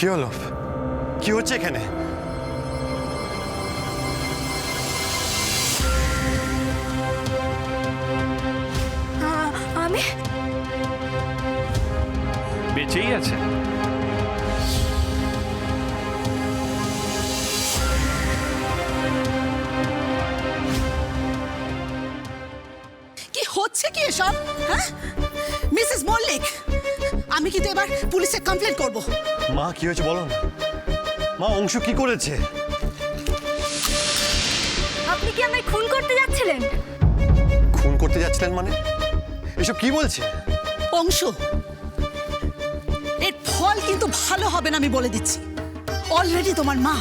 কি হলো? কি হচ্ছে এখানে? আমি? বেঁচেই আছে। কি হচ্ছে কি এসব? হ্যাঁ? মিসেস মল্লিক আমি কিন্তু এবার পুলিশে কমপ্লেন করব। মা কি হয়েছে বলো না? মা অংশ কি করেছে? আপনি কি আমায় খুন করতে যাচ্ছিলেন? খুন করতে যাচ্ছিলেন মানে? এসব কি বলছে? অংশ এর ফল কিন্তু ভালো হবে না আমি বলে দিচ্ছি। অলরেডি তোমার মা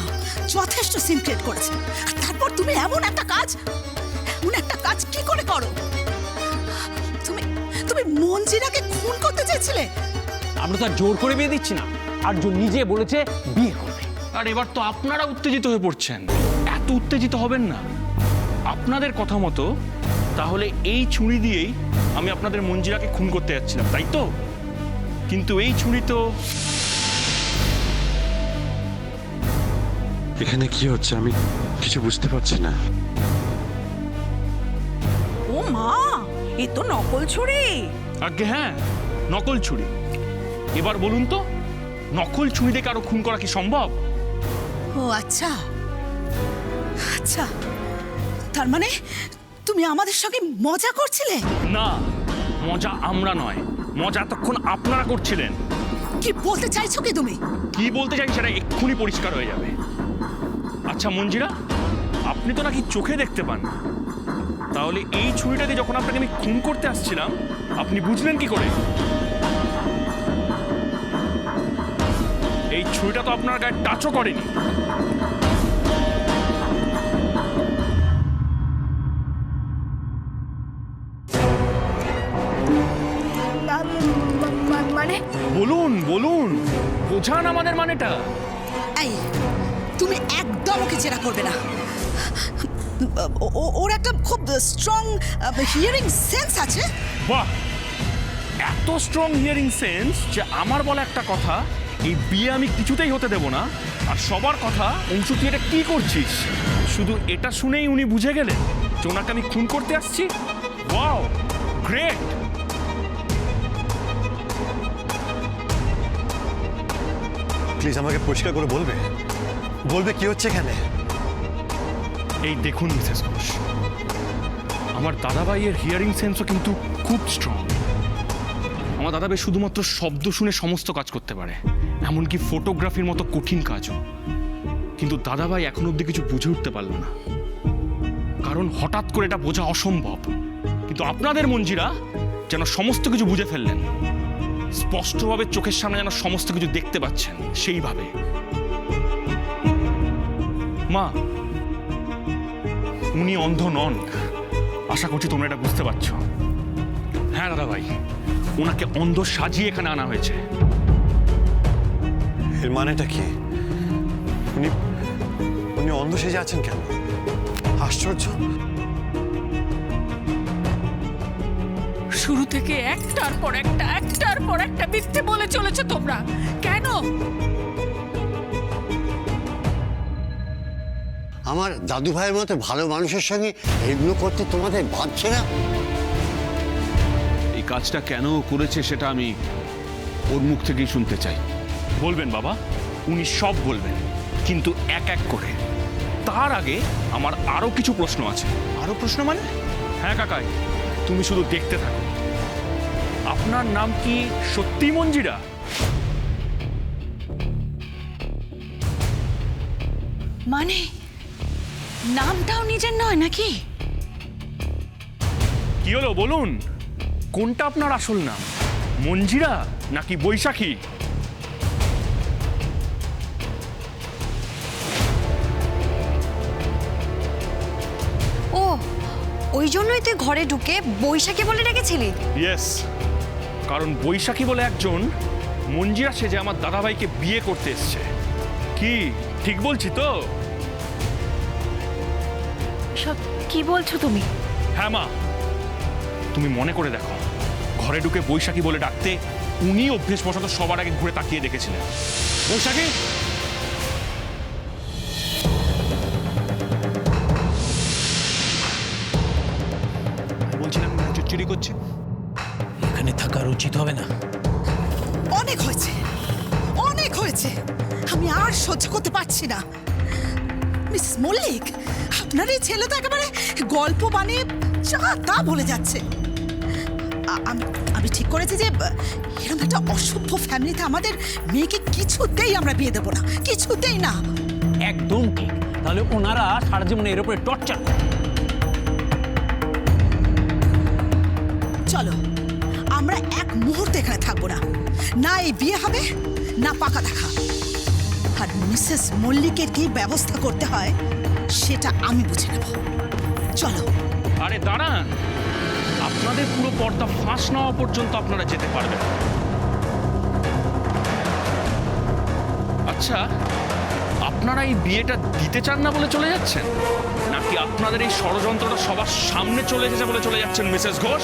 যথেষ্ট সিন ক্রিয়েট করেছে। আর তারপর তুমি এমন একটা কাজ এমন একটা কাজ কি করে করো? তুমি তুমি মঞ্জিরাকে খুন করতে চেয়েছিলে? আমরা তো আর জোর করে বিয়ে দিচ্ছি না। আর নিজে বলেছে বিয়ে করবে। আর এবার তো আপনারা উত্তেজিত হয়ে পড়ছেন। এত উত্তেজিত হবেন না। আপনাদের কথা মতো তাহলে এই ছুরি দিয়েই আমি আপনাদের মঞ্জিরাকে খুন করতে যাচ্ছিলাম তাই তো? কিন্তু এই ছুরি তো এখানে কি হচ্ছে আমি কিছু বুঝতে পারছি না। ও মা এ তো নকল ছুরি। আগে হ্যাঁ নকল ছুরি। এবার বলুন তো নকল ছুরি দিয়ে কারও খুন করা কি সম্ভব? ও আচ্ছা। আচ্ছা। তার মানে তুমি আমাদের সঙ্গে মজা করছিলে? না মজা আমরা নয়। মজা এতক্ষণ আপনারা করছিলেন। কি বলতে চাইছো কি তুমি? কি বলতে চাই সেটা এক্ষুনি পরিষ্কার হয়ে যাবে। আচ্ছা মঞ্জিরা আপনি তো নাকি চোখে দেখতে পান। তাহলে এই ছুরিটা দিয়ে যখন আপনাকে আমি খুন করতে আসছিলাম আপনি বুঝলেন কি করে? ছুরিটা তো আপনার গায়ে টাচও করেনি। মানে? বলুন বলুন। বোঝান আমাদের মানেটা। এই তুমি একদম ওকে জেরা করবে না। ওর একটা খুব স্ট্রং হিয়ারিং সেন্স আছে। বাহ! এত স্ট্রং হিয়ারিং সেন্স যে আমার বলা একটা কথা এই বিয়ে আমি কিছুতেই হতে দেব না। আর সবার কথা অংশু তুই এটা কী করছিস? শুধু এটা শুনেই উনি বুঝে গেলেন যে ওনাকে আমি খুন করতে আসছি? Wow great! প্লিজ আমাকে পরিষ্কার করে বলবে। বলবে কি হচ্ছে এখানে? এই দেখুন মিসেস ঘোষ আমার দাদাভাইয়ের হিয়ারিং সেন্সও কিন্তু খুব স্ট্রং আমার দাদাভাই শুধুমাত্র শব্দ শুনে সমস্ত কাজ করতে পারে। এমনকি ফটোগ্রাফির মতো কঠিন কাজও। কিন্তু দাদাভাই এখন অবধি কিছু বুঝে উঠতে পারল না। কারণ হঠাৎ করে এটা বোঝা অসম্ভব। কিন্তু আপনাদের মঞ্জিরা যেন সমস্ত কিছু বুঝে ফেললেন। স্পষ্টভাবে চোখের সামনে যেন সমস্ত কিছু দেখতে পাচ্ছেন, সেইভাবে। মা, উনি অন্ধ নন। আশা করছি তোমরা এটা বুঝতে পারছ। হ্যাঁ দাদা ভাই ওনাকে অন্ধ সাজিয়ে এখানে আনা হয়েছে। এর মানেটা কি? উনি উনি অন্ধ সেজে আছেন কেন? আশ্চর্য। শুরু থেকে একটার পর একটা একটার পর একটা মিথ্যে বলে চলেছো তোমরা। কেন? আমার দাদু ভাইয়ের মতো ভালো মানুষের সঙ্গে এগুলো করতে তোমাদের বাঁধছে না? কাজটা কেন করেছে সেটা আমি ওর মুখ থেকেই শুনতে চাই। বলবেন বাবা? উনি সব বলবেন কিন্তু এক এক করে। তার আগে আমার আরও কিছু প্রশ্ন আছে। আরও প্রশ্ন মানে? হ্যাঁ কাকাই তুমি শুধু দেখতে থাকো। আপনার নাম কি সত্যি মঞ্জিরা? মানে নামটাও নিজের নয় নাকি? কি হলো বলুন। কোনটা আপনার আসল নাম? মঞ্জিরা নাকি বৈশাখী? ও ওই জন্যই তুই ঘরে ঢুকে বৈশাখী বলে রেখেছিলি ইয়েস কারণ বৈশাখী বলে একজন মঞ্জিরা সেজে আমার দাদাভাইকে বিয়ে করতে এসছে। কি? ঠিক বলছি তো? সব কি বলছো তুমি? হ্যাঁ মা। তুমি মনে করে দেখো। ঘরে ঢুকে বৈশাখী বলে ডাকতে উনি অভ্যেস বশত সবার আগে ঘুরে তাকিয়ে দেখেছিলেন। বৈশাখী? বলছিলাম চুরি করছে। এখানে থাকার উচিত হবে না। অনেক হয়েছে। অনেক হয়েছে। আমি আর সহ্য করতে পারছি না। মিসেস মল্লিক আপনার এই ছেলে তো একেবারে গল্প বানিয়ে যা তা বলে যাচ্ছে। আ- আম- আমি ঠিক করেছি যে আহ, এরকম একটা অসভ্য ফ্যামিলিতে আমাদের মেয়েকে কিছুতেই আমরা বিয়ে দেবো না কিছুতেই না। একদম ঠিক। তাহলে ওনারা সারা জীবন এর উপরে টর্চার চলো আমরা এক মুহূর্তে এখানে থাকব না। না এই বিয়ে হবে না পাকা দেখা। আর মিসেস মল্লিকের কি ব্যবস্থা করতে হয় সেটা আমি বুঝে নেব। চলো। আরে দাঁড়ান। আপনাদের পুরো পর্দা ফাঁস না হওয়া পর্যন্ত আপনারা যেতে পারবেন। আচ্ছা আপনারা এই বিয়েটা দিতে চান না বলে চলে যাচ্ছেন? নাকি আপনাদের এই ষড়যন্ত্রটা সবার সামনে চলে এসেছে বলে চলে যাচ্ছেন মিসেস ঘোষ?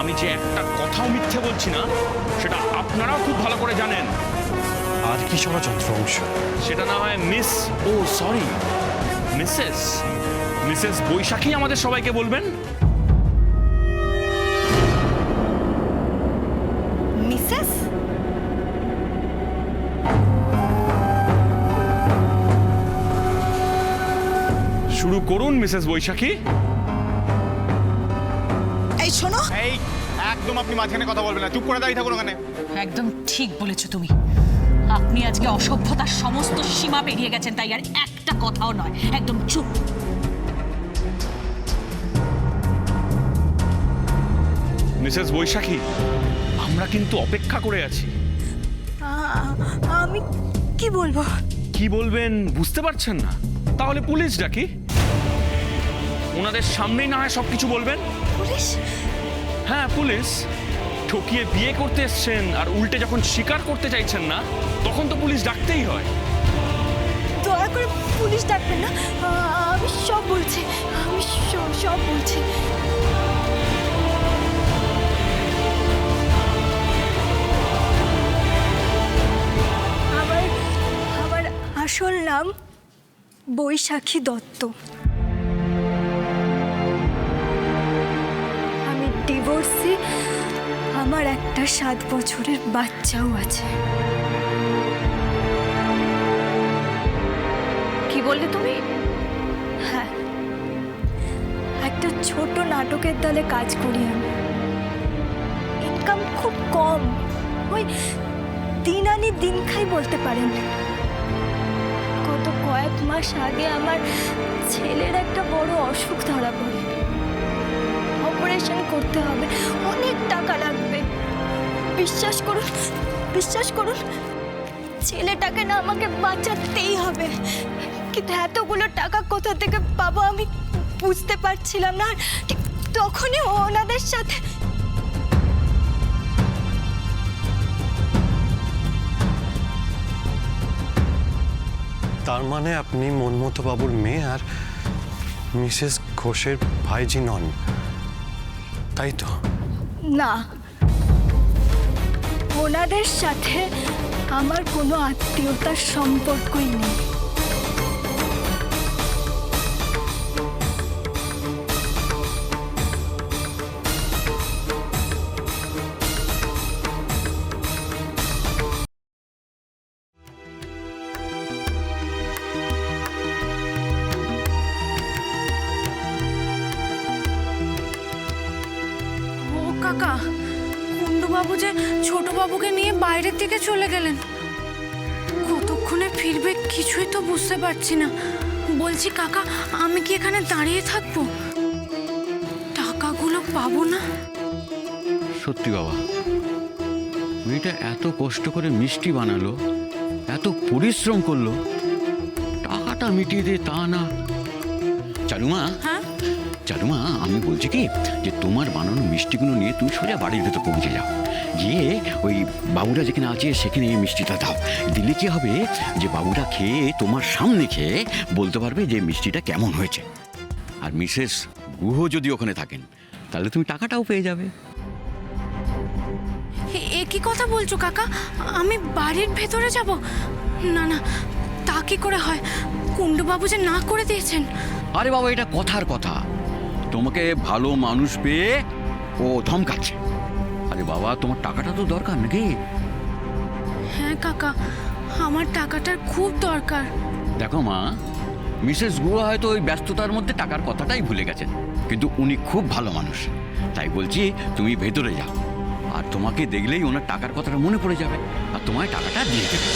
আমি যে একটা কথাও মিথ্যে বলছি না সেটা আপনারাও খুব ভালো করে জানেন। আর কি ষড়যন্ত্র অংশ? সেটা না হয় মিস ও সরি মিসেস মিসেস বৈশাখী আমাদের সবাইকে বলবেন? মিসেস? শুরু করুন মিসেস বৈশাখী। এই শোনো। এই একদম আপনি মাঝখানে কথা বলবেন না চুপ করে দাঁড়িয়ে থাকুন ওখানে। একদম ঠিক বলেছ তুমি। আপনি আজকে অসভ্যতার সমস্ত সীমা পেরিয়ে গেছেন তাই আর একটা কথাও নয়। একদম চুপ। মিসেস বৈশাখী আমরা কিন্তু অপেক্ষা করে আছি। আমি কি বলব? কি বলবেন বুঝতে পারছেন না। তাহলে পুলিশ ডাকি। ওনাদের সামনেই না হয় সব কিছু বলবেন। পুলিশ? হ্যাঁ পুলিশ। ঠকিয়ে বিয়ে করতে এসছেন আর উল্টে যখন স্বীকার করতে চাইছেন না তখন তো পুলিশ ডাকতেই হয়। দয়া করে পুলিশ ডাকবেন না। আমি সব বলছি। আমি সব সব বলছি। আসল নাম বৈশাখী দত্ত। আমি ডিভোর্সি আমার একটা সাত বছরের বাচ্চাও আছে। কি বললে তুমি? হ্যাঁ একটা ছোট নাটকের দলে কাজ করি আমি। ইনকাম খুব কম ওই দিন আনি দিন খাই বলতে পারেন। কয়েক মাস আগে আমার ছেলের একটা বড় অসুখ ধরা পড়ে। অপারেশন করতে হবে, অনেক টাকা লাগবে। বিশ্বাস করুন বিশ্বাস করুন, ছেলেটাকে না আমাকে বাঁচাতেই হবে। কিন্তু এতগুলো টাকা কোথা থেকে পাবো আমি বুঝতে পারছিলাম না। ঠিক তখনই ওনাদের সাথে তার মানে আপনি মনমতো বাবুর মেয়ে আর মিসেস ঘোষের ভাইজি নন। তাই তো? না। ওনাদের সাথে আমার কোনো আত্মীয়তার সম্পর্কই নেই। যে ছোটবাবুকে নিয়ে বাইরের দিকে চলে গেলেন। কতক্ষণে ফিরবে কিছুই তো বুঝতে পারছি না। বলছি কাকা আমি কি এখানে দাঁড়িয়ে থাকব? টাকাগুলো পাবো না? সত্যি বাবা মেয়েটা এত কষ্ট করে মিষ্টি বানালো এত পরিশ্রম করল টাকাটা মিটিয়ে দে তা না। চালুমা হ্যাঁ? চালুমা আমি বলছি কি যে তোমার বানানো মিষ্টিগুলো নিয়ে তুমি সোজা বাড়ির ভেতর পৌঁছে যাও। গিয়ে ওই বাবুরা যেখানে আছে সেখানে মিষ্টিটা দাও। দিলে কি হবে যে বাবুরা খেয়ে তোমার সামনে খেয়ে বলতে পারবে যে মিষ্টিটা কেমন হয়েছে। আর মিসেস গুহ যদি ওখানে থাকেন তাহলে তুমি টাকাটাও পেয়ে যাবে। কি কথা বলছো কাকা? আমি বাড়ির ভেতরে যাব? না না তা কি করে হয়? কুণ্ডবাবু যে না করে দিয়েছেন। আরে বাবা এটা কথার কথা। তোমাকে ভালো মানুষ পেয়ে ও ধমকাচ্ছে। আরে বাবা তোমার টাকাটা তো দরকার নাকি? হ্যাঁ কাকা আমার টাকাটার খুব দরকার। দেখো মা মিসেস গুয়া হয়তো ওই ব্যস্ততার মধ্যে টাকার কথাটাই ভুলে গেছেন কিন্তু উনি খুব ভালো মানুষ। তাই বলছি তুমি ভেতরে যাও। আর তোমাকে দেখলেই ওনার টাকার কথাটা মনে পড়ে যাবে আর তোমায় টাকাটা দিয়ে দেবে।